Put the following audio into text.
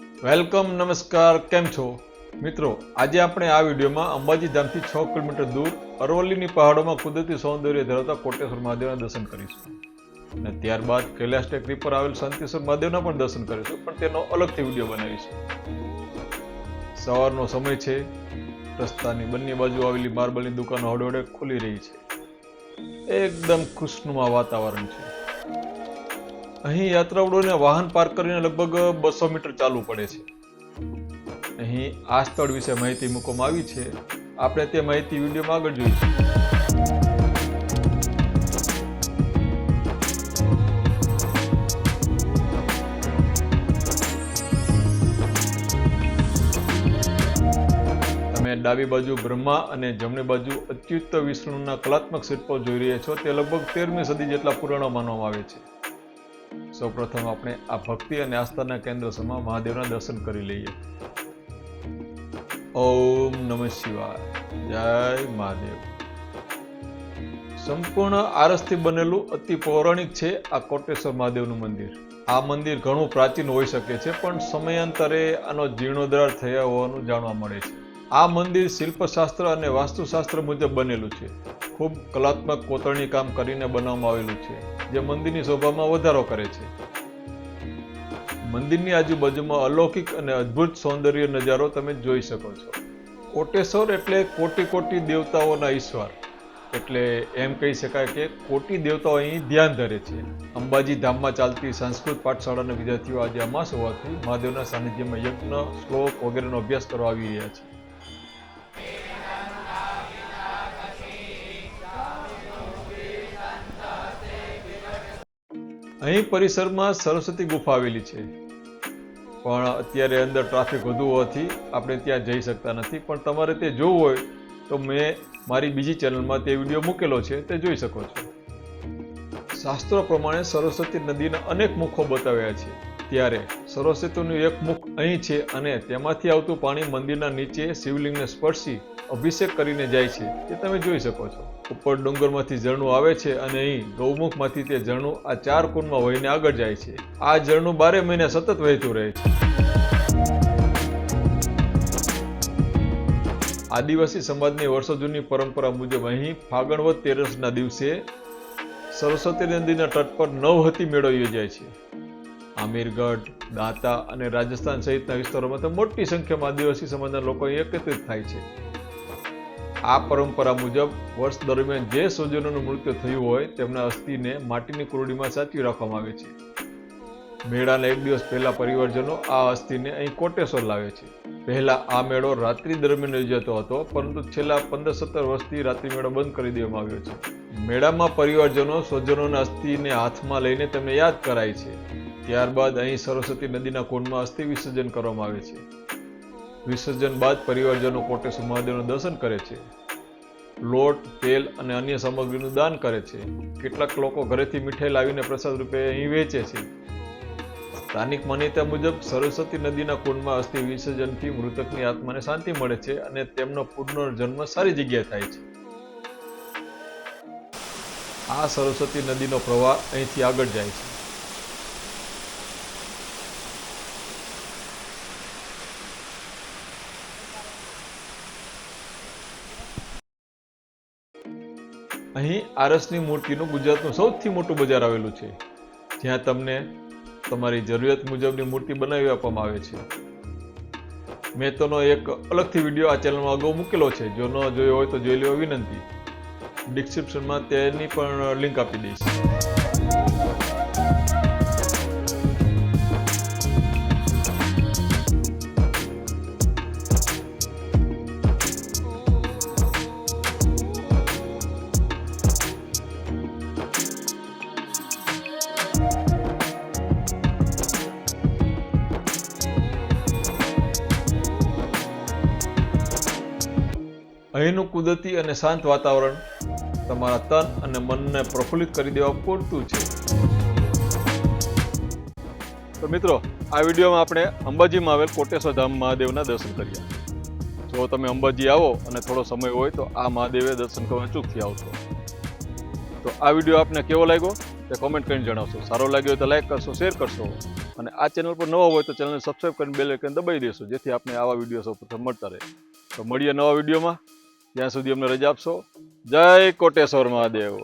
Welcome, નમસ્કાર, કેમ છો? મિત્રો, આજે આપણે આ વિડીયોમાં અંબાજી છ કિલોમીટર દૂર અરવલ્લીની પહાડોમાં કુદરતી સૌંદર્ય ધરાવતા કોટેશ્વર મહાદેવના દર્શન કરીશું. અને ત્યારબાદ કૈલાસ ટેકરી પર આવેલ શાંતિશ્વર મહાદેવના પણ દર્શન કરીશું, પણ તેનો અલગથી વીડિયો બનાવીશું. સવારનો સમય છે, રસ્તાની બંને બાજુ આવેલી માર્બલની દુકાનો હળવડે ખુલી રહી છે. એકદમ ખુશનુમા વાતાવરણ છે. અહીં યાત્રાળુઓને વાહન પાર્ક કરીને લગભગ બસો મીટર ચાલવું પડે છે. અહીં આ સ્થળ વિશે માહિતી મૂકવામાં આવી છે. આપણે તે માહિતી વિડીયોમાં આગળ જોઈશું. ડાબી બાજુ બ્રહ્મા અને જમણી બાજુ અચ્યુત વિષ્ણુના કલાત્મક શિલ્પો જોઈ રહ્યા છો. તે લગભગ તેરમી સદી જેટલા પુરાણો માનવામાં આવે છે. સૌપ્રથમ આપણે આ ભક્તિ અને આસ્થાના કેન્દ્ર સમા મહાદેવના દર્શન કરી લઈએ. ઓમ નમઃ શિવાય. જય મહાદેવ. સંપૂર્ણ આરસથી બનેલું અતિ પૌરાણિક છે આ કોટેશ્વર મહાદેવનું મંદિર. આ મંદિર ઘણું પ્રાચીન હોઈ શકે છે, પણ સમયાંતરે આનો જીર્ણોદ્ધાર થયા હોવાનું જાણવા મળે છે. આ મંદિર શિલ્પશાસ્ત્ર અને વાસ્તુશાસ્ત્ર મુજબ બનેલું છે. ખૂબ કલાત્મક કોતરણી કામ કરીને બનાવવામાં આવેલું છે, જે મંદિરની શોભામાં વધારો કરે છે. મંદિરની આજુબાજુમાં અલૌકિક અને અદ્ભુત સૌંદર્ય નજારો તમે જોઈ શકો છો. કોટેશ્વર એટલે કોટી કોટી દેવતાઓના ઈશ્વર. એટલે એમ કહી શકાય કે કોટી દેવતાઓ અહીં ધ્યાન ધરે છે. અંબાજી ધામમાં ચાલતી સંસ્કૃત પાઠશાળાના વિદ્યાર્થીઓ આજે અમાસ હોવાથી મહાદેવના સાનિધ્યમાં યજ્ઞ, શ્લોક વગેરેનો અભ્યાસ કરવા આવી રહ્યા છે. અહીં પરિસરમાં સરસ્વતી ગુફા આવેલી છે. પણ અત્યારે અંદર ટ્રાફિક વધુ હોવાથી આપણે ત્યાં જઈ શકતા નથી. પણ તમારે તે જોવું હોય તો મેં મારી બીજી ચેનલમાં તે વીડિયો મૂકેલો છે, તે જોઈ શકો છો. શાસ્ત્રો પ્રમાણે સરસ્વતી નદીના અનેક મુખો બતાવ્યા છે. ત્યારે સરસ્વતીનું એક મુખ અહીં છે અને તેમાંથી આવતું પાણી મંદિરના નીચે શિવલિંગને સ્પર્શી અભિષેક કરીને જાય છે, તે તમે જોઈ શકો છો. ઉપર ડુંગરમાંથી ઝરણું આવે છે અને અહીં ગૌમુખમાંથી તે ઝરણું આ ચાર કુંડમાં વહીને આગળ જાય છે. આ ઝરણું બારે મહિને સતત વહેતું રહે છે. આદિવાસી સમાજની વર્ષો જૂની પરંપરા મુજબ અહીં ફાગણવદ તેરસના દિવસે સરસ્વતી નદીના તટ પર નવહતી મેળો યોજાય છે. આમીરગઢ, દાતા અને રાજસ્થાન સહિતના વિસ્તારોમાં તો મોટી સંખ્યામાં આદિવાસી સમાજના લોકો એકત્રિત થાય છે. આ પરંપરા મુજબ વર્ષ દરમિયાન જે સ્વજનોનું મૃત્યુ થયું હોય, તેમના અસ્થિને માટીની કુરડીમાં સાચવી રાખવામાં આવે છે. મેળાના એક દિવસ પહેલા પરિવારજનો આ અસ્થિને અહીં કોટેશ્વર લાવે છે. પહેલા આ મેળો રાત્રિ દરમિયાન યોજાતો હતો, પરંતુ છેલ્લા પંદર સત્તર વર્ષથી રાત્રિ મેળો બંધ કરી દેવામાં આવ્યો છે. મેળામાં પરિવારજનો સ્વજનોના અસ્થિને હાથમાં લઈને તેમને યાદ કરાય છે. ત્યારબાદ અહીં સરસ્વતી નદીના કુંડમાં અસ્થિ વિસર્જન કરવામાં આવે છે. વિસર્જન બાદ પરિવારજનો કોટેશ્વર મહાદેવનું દર્શન કરે છે. લોટ, તેલ અને અન્ય સામગ્રીનું દાન કરે છે. કેટલાક લોકો ઘરેથી મીઠાઈ લાવીને પ્રસાદ રૂપે અહીં વેચે છે. સ્થાનિક માન્યતા મુજબ સરસ્વતી નદીના કુંડમાં અસ્થિ વિસર્જનથી મૃતકની આત્માને શાંતિ મળે છે અને તેમનો પુનર્જન્મ સારી જગ્યાએ થાય છે. આ સરસ્વતી નદીનો પ્રવાહ અહીંથી આગળ જાય છે. અહીં આરસની મૂર્તિનું ગુજરાતનું સૌથી મોટું બજાર આવેલું છે. જ્યાં તમને તમારી જરૂરિયાત મુજબની મૂર્તિ બનાવી આપવામાં આવે છે. મેં તેનો એક અલગથી વીડિયો આ ચેનલમાં અગાઉ મૂકેલો છે. જો ન જોયો હોય તો જોઈ લેવા વિનંતી. ડિસ્ક્રિપ્શનમાં તેની પણ લિંક આપી દઈશ. અહીંનું કુદરતી અને શાંત વાતાવરણ તમારા તન અને મનને પ્રફુલ્લિત કરી દેવા પૂરતું છે. તો મિત્રો, આ વિડીયોમાં આપણે અંબાજીમાં આવેલ કોટેશ્વર ધામ મહાદેવના દર્શન કર્યા. જો તમે અંબાજી આવો અને થોડો સમય હોય તો આ મહાદેવે દર્શન કરવા ચૂકથી આવશો. તો આ વીડિયો આપને કેવો લાગ્યો તે કોમેન્ટ કરીને જણાવશો. સારો લાગ્યો હોય તો લાઈક કરશો શેર કરશો અને આ ચેનલ પર નવા હોય તો ચેનલને સબસ્ક્રાઈબ કરીને બેલ આઇકન દબાવી દેશો, જેથી આપણે આવા વીડિયો સૌપ્રથમ મળતા રહે. તો મળીએ નવા વિડીયોમાં. ત્યાં સુધી અમને રજા આપશો. જય કોટેશ્વર મહાદેવ.